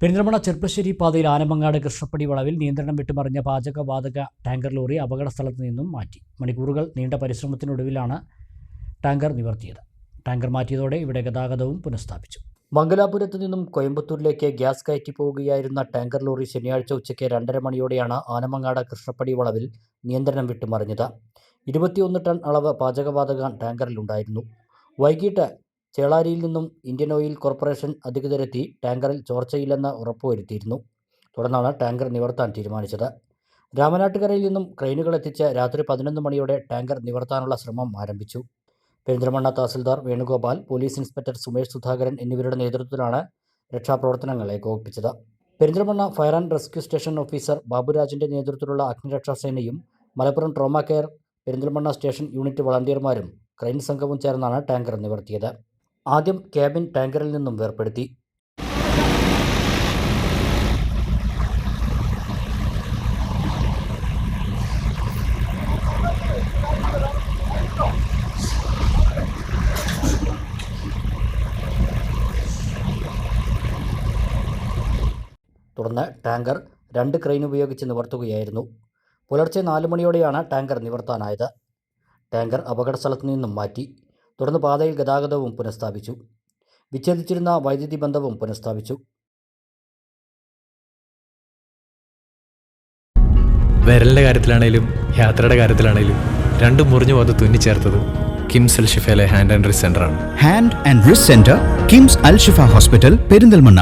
പെരിന്തൽമണ്ണ ചെർപ്പശ്ശേരി പാതയിൽ ആനമങ്ങാട് കൃഷ്ണപ്പടി വളവിൽ നിയന്ത്രണം വിട്ടുമറിഞ്ഞ പാചകവാതക ടാങ്കർ ലോറി അപകട സ്ഥലത്ത് നിന്നും മാറ്റി. മണിക്കൂറുകൾ നീണ്ട പരിശ്രമത്തിനൊടുവിലാണ് ടാങ്കർ നിവർത്തിയത്. ടാങ്കർ മാറ്റിയതോടെ ഇവിടെ ഗതാഗതവും പുനഃസ്ഥാപിച്ചു. മംഗലാപുരത്ത് നിന്നും കോയമ്പത്തൂരിലേക്ക് ഗ്യാസ് കയറ്റി പോവുകയായിരുന്ന ടാങ്കർ ലോറി ശനിയാഴ്ച ഉച്ചയ്ക്ക് രണ്ടര മണിയോടെയാണ് ആനമങ്ങാട് കൃഷ്ണപ്പടി വളവിൽ നിയന്ത്രണം വിട്ടുമറിഞ്ഞത്. ഇരുപത്തിയൊന്ന് ടൺ അളവ് പാചകവാതക ടാങ്കറിലുണ്ടായിരുന്നു. വൈകിട്ട് ചേളാരിയിൽ നിന്നും ഇന്ത്യൻ ഓയിൽ കോർപ്പറേഷൻ അധികൃതരെത്തി ടാങ്കറിൽ ചോർച്ചയില്ലെന്ന് ഉറപ്പുവരുത്തിയിരുന്നു. തുടർന്നാണ് ടാങ്കർ നിവർത്താൻ തീരുമാനിച്ചത്. രാമനാട്ടുകരയിൽ നിന്നും ക്രെയിനുകൾ എത്തിച്ച് രാത്രി പതിനൊന്ന് മണിയോടെ ടാങ്കർ നിവർത്താനുള്ള ശ്രമം ആരംഭിച്ചു. പെരിന്തൽമണ്ണ തഹസിൽദാർ വേണുഗോപാൽ പോലീസ് ഇൻസ്പെക്ടർ സുമേഷ് സുധാകരൻ എന്നിവരുടെ നേതൃത്വത്തിലാണ് രക്ഷാപ്രവർത്തനങ്ങൾ ഏകോപിപ്പിച്ചത്. Perinthalmanna fire and rescue station officer ബാബുരാജിന്റെ നേതൃത്വത്തിലുള്ള അഗ്നിരക്ഷാ സേനയും Malappuram trauma care Perinthalmanna station unit വളണ്ടിയർമാരും crane സംഘവും ചേർന്നാണ് ടാങ്കർ നിവർത്തിയത്. ആദ്യം ക്യാബിൻ ടാങ്കറിൽ നിന്നും വേർപെടുത്തി തുടർന്ന് ടാങ്കർ രണ്ട് ക്രെയിൻ ഉപയോഗിച്ച് നിവർത്തുകയായിരുന്നു. പുലർച്ചെ നാല് മണിയോടെയാണ് ടാങ്കർ നിവർത്താനായത്. ടാങ്കർ അപകട സ്ഥലത്തു നിന്നും മാറ്റി. തുടർന്ന് പാതയിൽ ഗതാഗതവും പുനഃസ്ഥാപിച്ചു. വിച്ഛേദിച്ചിരുന്ന വൈദ്യുതി ബന്ധവും പുനഃസ്ഥാപിച്ചു. വിരലിന്റെ കാര്യത്തിലാണേലും യാത്രയുടെ കാര്യത്തിലാണേലും രണ്ടും മുറിഞ്ഞു പോകാതെ തുന്നിച്ചേർത്തത് കിംസ് അൽ ഷിഫയിലെ hand and wrist സെന്ററാണ് hand and wrist centre KIMS Al Shifa hospital Perinthalmanna.